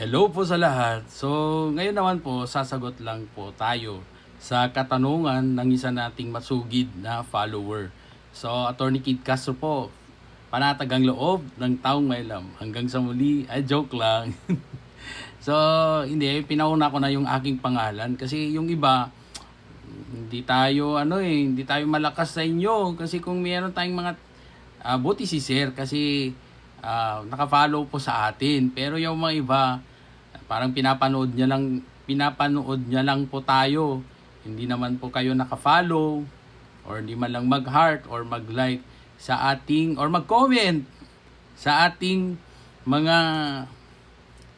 Hello po sa lahat. So, ngayon naman po, sasagot lang po tayo sa katanungan ng isa nating masugid na follower. So, Attorney Kid Castro po, panatagang loob ng taong may alam. Hanggang sa muli, ay joke lang. so, hindi, pinauna ko na yung aking pangalan kasi yung iba, hindi tayo ano eh, hindi tayo malakas sa inyo kasi kung meron tayong mga ah, buti si Sir kasi ah, naka-follow po sa atin. Pero yung mga iba parang pinapanood niya lang pinapanood niya lang po tayo. Hindi naman po kayo naka-follow or hindi man lang mag-heart or mag-like sa ating or mag-comment sa ating mga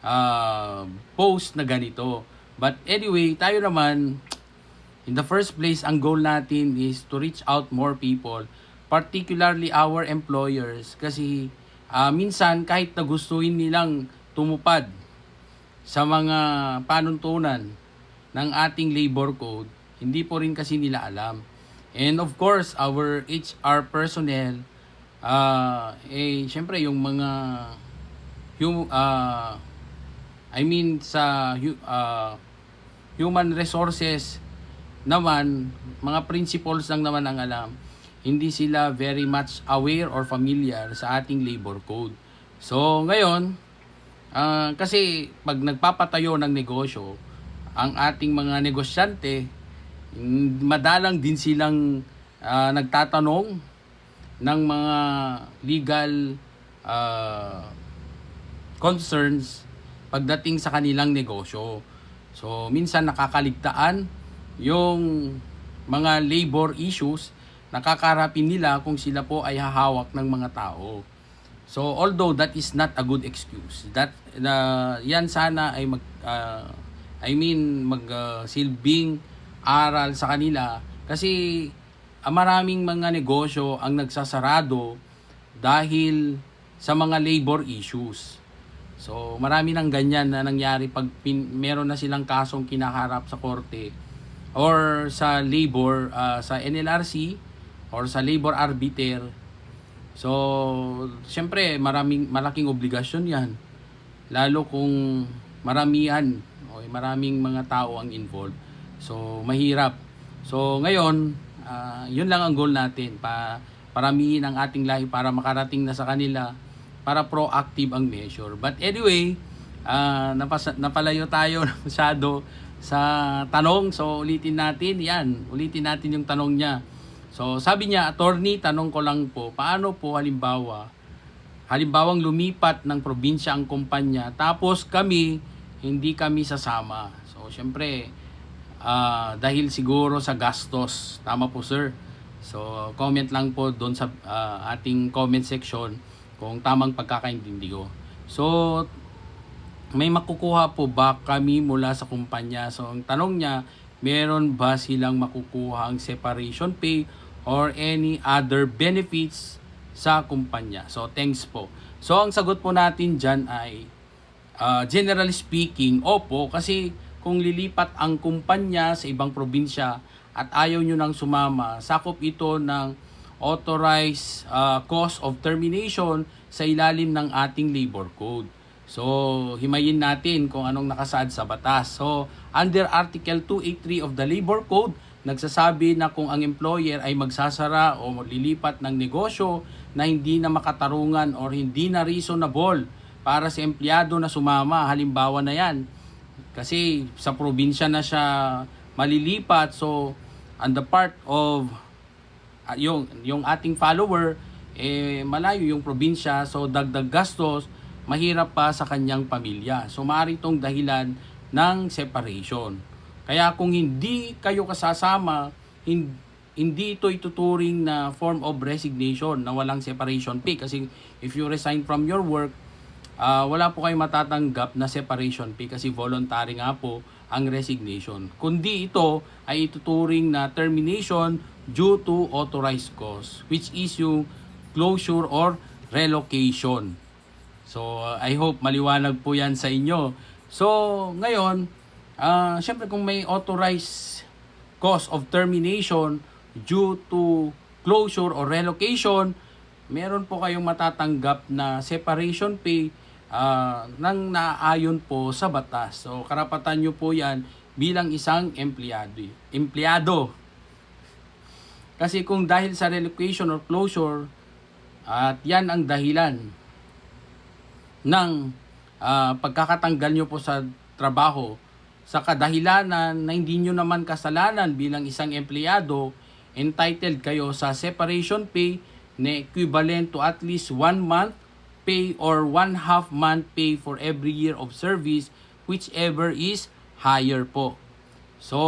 ah, post na ganito. But anyway, tayo naman In the first place, ang goal natin is to reach out more people, particularly our employers kasi ah, minsan kahit na gustuin nilang tumupad sa mga panuntunan ng ating labor code, hindi po rin kasi nila alam. And of course, our HR personnel, ah eh, syempre yung mga, yung, ah, I mean, sa ah, human resources naman, mga principles lang naman ang alam. Hindi sila very much aware or familiar sa ating labor code. So, ngayon, ah, kasi pag nagpapatayo ng negosyo, ang ating mga negosyante, madalang din silang ah, nagtatanong ng mga legal ah, concerns pagdating sa kanilang negosyo. So, minsan nakakaligtaan yung mga labor issues nakakarapin nila kung sila po ay hahawak ng mga tao. So, although that is not a good excuse, that na yan sana ay mag ah, I mean mag ah, silbing aral sa kanila kasi ah, maraming mga negosyo ang nagsasarado dahil sa mga labor issues. So, marami nang ganyan na nangyari pag pin, meron na silang kasong kinaharap sa korte or sa labor, ah, sa NLRC or sa labor arbiter. So, syempre, maraming, malaking obligasyon yan. Lalo kung maramihan o maraming mga tao ang involved. So, mahirap. So, ngayon, ah, yun lang ang goal natin. Pa, paramihin ang ating lahi para makarating na sa kanila para proactive ang measure. But anyway, ah napas- napalayo tayo masyado sa tanong. So, ulitin natin. Yan, ulitin natin yung tanong niya. So, sabi niya, attorney, tanong ko lang po, paano po halimbawa, halimbawang lumipat ng probinsya ang kumpanya, tapos kami, hindi kami sasama. So, syempre, ah, dahil siguro sa gastos. Tama po, sir. So, comment lang po doon sa ah, ating comment section kung tamang pagkakaintindi ko. So, may makukuha po ba kami mula sa kumpanya? So, ang tanong niya, meron ba silang makukuha ang separation pay or any other benefits sa kumpanya? So, thanks po. So, ang sagot po natin dyan ay, uh, generally speaking, opo, kasi kung lilipat ang kumpanya sa ibang probinsya at ayaw nyo nang sumama, sakop ito ng authorized uh, cause of termination sa ilalim ng ating labor code. So, himayin natin kung anong nakasaad sa batas. So, under Article 283 of the Labor Code, nagsasabi na kung ang employer ay magsasara o lilipat ng negosyo na hindi na makatarungan or hindi na reasonable para sa empleyado na sumama, halimbawa na yan. Kasi sa probinsya na siya malilipat, so on the part of ah, yung, yung ating follower, eh, malayo yung probinsya, so dagdag gastos, mahirap pa sa kanyang pamilya. So maaari itong dahilan ng separation. Kaya kung hindi kayo kasasama, hin- hindi ito ituturing na form of resignation na walang separation pay. Kasi if you resign from your work, ah, wala po kayong matatanggap na separation pay kasi voluntary nga po ang resignation. Kundi ito ay ituturing na termination due to authorized cause, which is yung closure or relocation. So, uh, I hope maliwanag po yan sa inyo. So, ngayon, ah syempre kung may authorized cause of termination due to closure or relocation, meron po kayong matatanggap na separation pay ah, nang naayon po sa batas. So karapatan nyo po yan bilang isang empleyado. Empleyado. Kasi kung dahil sa relocation or closure, at yan ang dahilan ng ah, pagkakatanggal nyo po sa trabaho sa kadahilanan na hindi nyo naman kasalanan bilang isang empleyado, entitled kayo sa separation pay na equivalent to at least one month pay or one half month pay for every year of service whichever is higher po. So,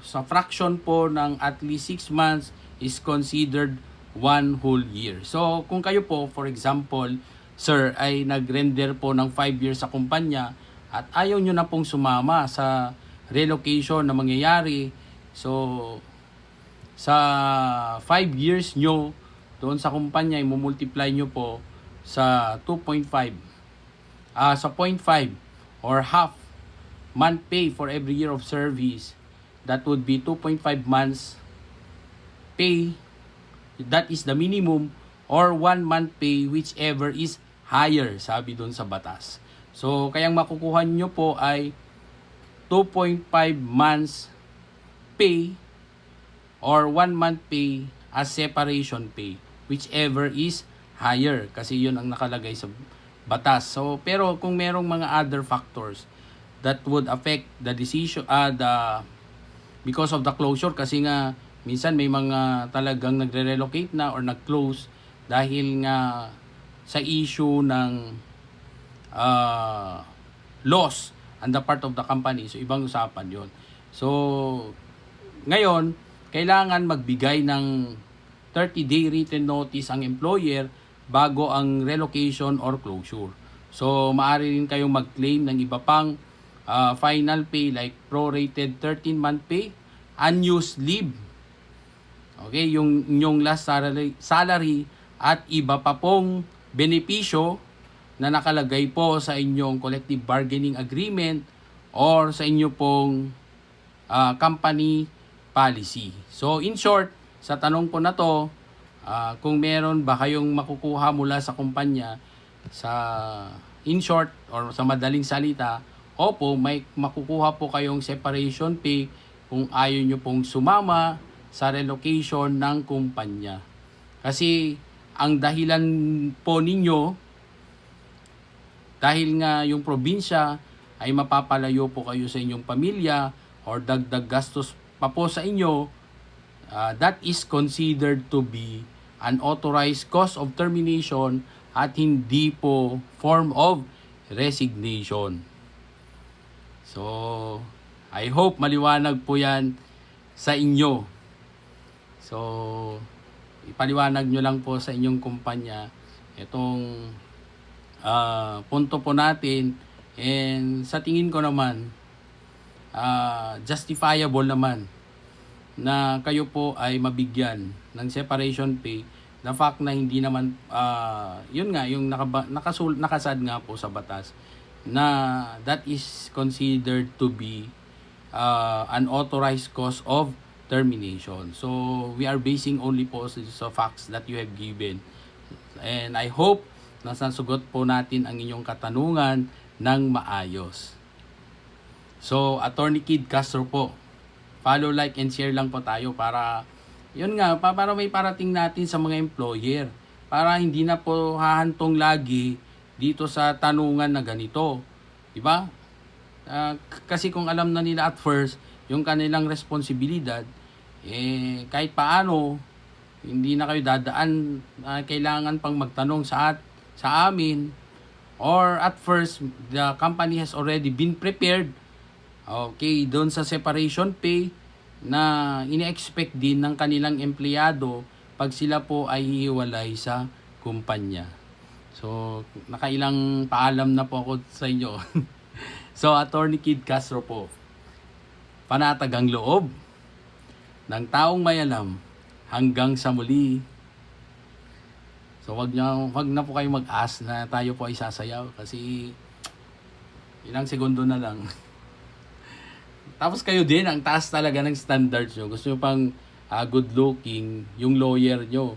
sa fraction po ng at least 6 months is considered one whole year. So, kung kayo po, for example, sir, ay nag-render po ng 5 years sa kumpanya at ayaw nyo na pong sumama sa relocation na mangyayari. So, sa 5 years nyo doon sa kumpanya, imumultiply nyo po sa 2.5 ah sa 0.5 or half month pay for every year of service that would be 2.5 months pay. That is the minimum or 1 month pay whichever is higher sabi doon sa batas so kayang makukuha nyo po ay 2.5 months pay or 1 month pay as separation pay whichever is higher kasi yun ang nakalagay sa batas. So pero kung merong mga other factors that would affect the decision uh, the because of the closure kasi nga minsan may mga talagang nagre-relocate na or nag-close dahil nga sa issue ng uh, loss on the part of the company. So ibang usapan 'yon. So ngayon, kailangan magbigay ng 30-day written notice ang employer bago ang relocation or closure. So, maaari rin kayong mag-claim ng iba pang uh, final pay like prorated 13-month pay, unused leave, okay, yung inyong last salary, salary at iba pa pong benepisyo na nakalagay po sa inyong collective bargaining agreement or sa inyo pong uh, company policy. So in short, sa tanong po na to, ah, kung meron ba kayong makukuha mula sa kumpanya sa in short or sa madaling salita, opo, may makukuha po kayong separation pay kung ayaw nyo pong sumama sa relocation ng kumpanya. Kasi ang dahilan po ninyo dahil nga yung probinsya ay mapapalayo po kayo sa inyong pamilya or dagdag gastos pa po sa inyo, uh, that is considered to be an authorized cause of termination at hindi po form of resignation. So, I hope maliwanag po yan sa inyo. So, ipaliwanag nyo lang po sa inyong kumpanya itong uh, punto po natin and sa tingin ko naman uh, justifiable naman na kayo po ay mabigyan ng separation pay the fact na hindi naman uh, yun nga yung nakaba, nakasul, nakasad nga po sa batas na that is considered to be uh, an authorized cause of termination. So we are basing only po sa facts that you have given. And I hope na sasagot po natin ang inyong katanungan ng maayos. So, Attorney Kid Castro po. Follow, like, and share lang po tayo para, yun nga, pa- para may parating natin sa mga employer. Para hindi na po hahantong lagi dito sa tanungan na ganito. Di ba? Ah, k- kasi kung alam na nila at first, yung kanilang responsibilidad, eh, kahit paano, hindi na kayo dadaan, ah, kailangan pang magtanong sa, at, sa amin, or at first, the company has already been prepared Okay, doon sa separation pay na ine-expect din ng kanilang empleyado pag sila po ay hihiwalay sa kumpanya. So, nakailang paalam na po ako sa inyo. so, Attorney Kid Castro po, panatag loob ng taong may alam hanggang sa muli. So, wag, niyo, wag na po kayo mag-ask na tayo po ay sasayaw kasi ilang segundo na lang. Tapos kayo din, ang taas talaga ng standards nyo. Gusto nyo pang uh, good looking, yung lawyer nyo.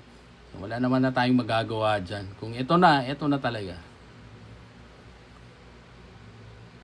So, wala naman na tayong magagawa dyan. Kung ito na, ito na talaga.